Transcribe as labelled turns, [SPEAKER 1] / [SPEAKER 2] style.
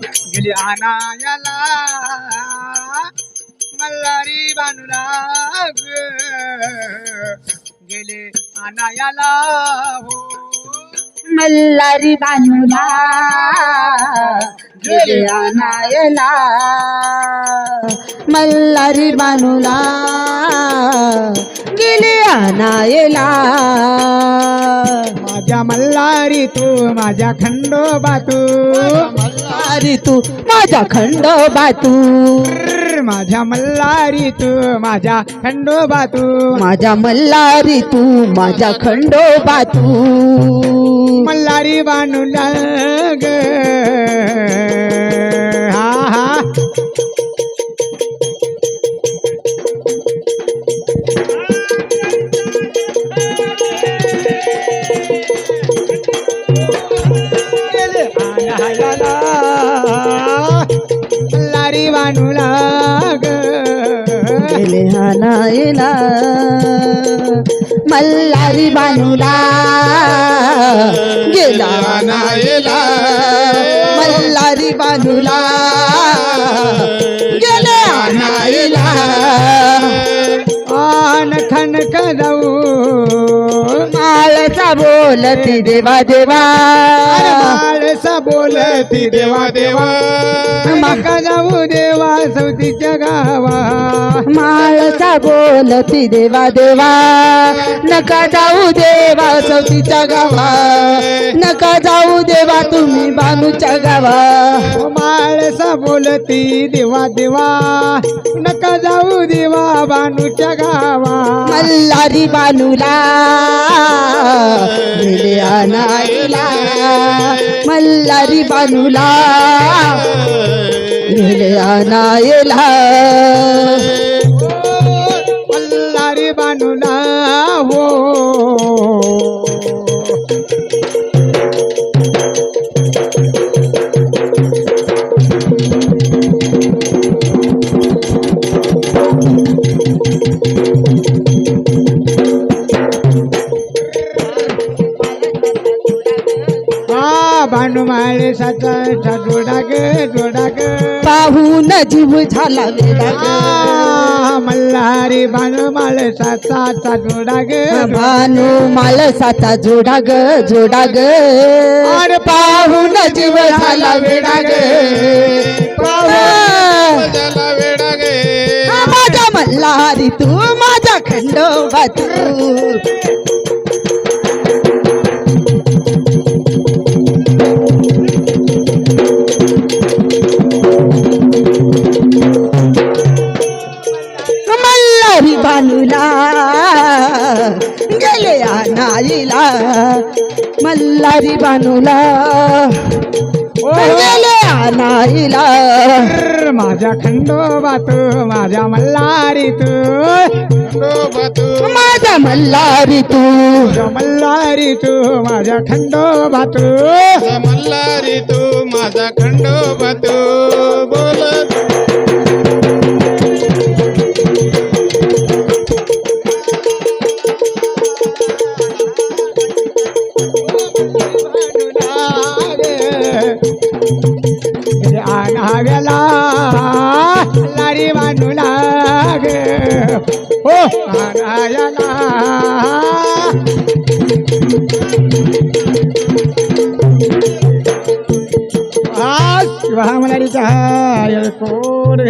[SPEAKER 1] गेली आणायला. मल्हारी बांधूला गेले आणायला हो.
[SPEAKER 2] मल्हारी बानूला गेले आणायला. मल्हारी बानुला गेले आणायला.
[SPEAKER 1] माझ्या मल्हारी तू माझ्या खंडोबा तू
[SPEAKER 2] मल्हारी तू माझा खंडोबा तू
[SPEAKER 1] माझ्या मल्हारी तू माझ्या खंडोबा तू
[SPEAKER 2] माझ्या मल्हारी तू माझा खंडोबा तू
[SPEAKER 1] मल्हारी बांधूला ग मल्हारी बांधूला ग.
[SPEAKER 2] गेले आणायला मल्हारी बानूला. गेला. आणायला मल्हारी बानूला. गेले. आणायला
[SPEAKER 1] आन जाऊ
[SPEAKER 2] माळचा बोलती देवा देवा.
[SPEAKER 1] माळसा बोलती देवा देवा. मका जाऊ देवा सवतीच्या गावा.
[SPEAKER 2] माळचा बोलती देवा देवा. नका जाऊ देवा चौथीच्या गावा. नका जाऊ देवा तुम्ही बानूच्या गावा.
[SPEAKER 1] माळसा बोलती देवा देवा. नका जाऊ देवा बानूच्या गावा.
[SPEAKER 2] मल्हारी बानूला. गेले आणायला मल्हारी बानूला
[SPEAKER 1] नायला. हा बानू माळे साचा जोडा ग जोडा ग
[SPEAKER 2] पाहून जीव झाला वेडा
[SPEAKER 1] मल्हारी बानू माळे साचा जोडा ग
[SPEAKER 2] भानू मालसाचा जोडा ग जोडा ग पाहून जीव झाला वेडा ग हा, माझा मल्हारी तू माझा खंडोबा तू. मल्हारी बानूला गेले आणाईला मल्हारी बानूला गेले
[SPEAKER 1] रर्र, माझ्या खंडोबा तू माझ्या मल्हारी तू
[SPEAKER 2] माझा मल्हारी तू
[SPEAKER 1] माझ्या मल्हारी तू माझ्या खंडोबा तू
[SPEAKER 3] मल्हारी तू माझा खंडोबा तू
[SPEAKER 1] लारी बांधूला ग हो आणायला आज शिवा कोण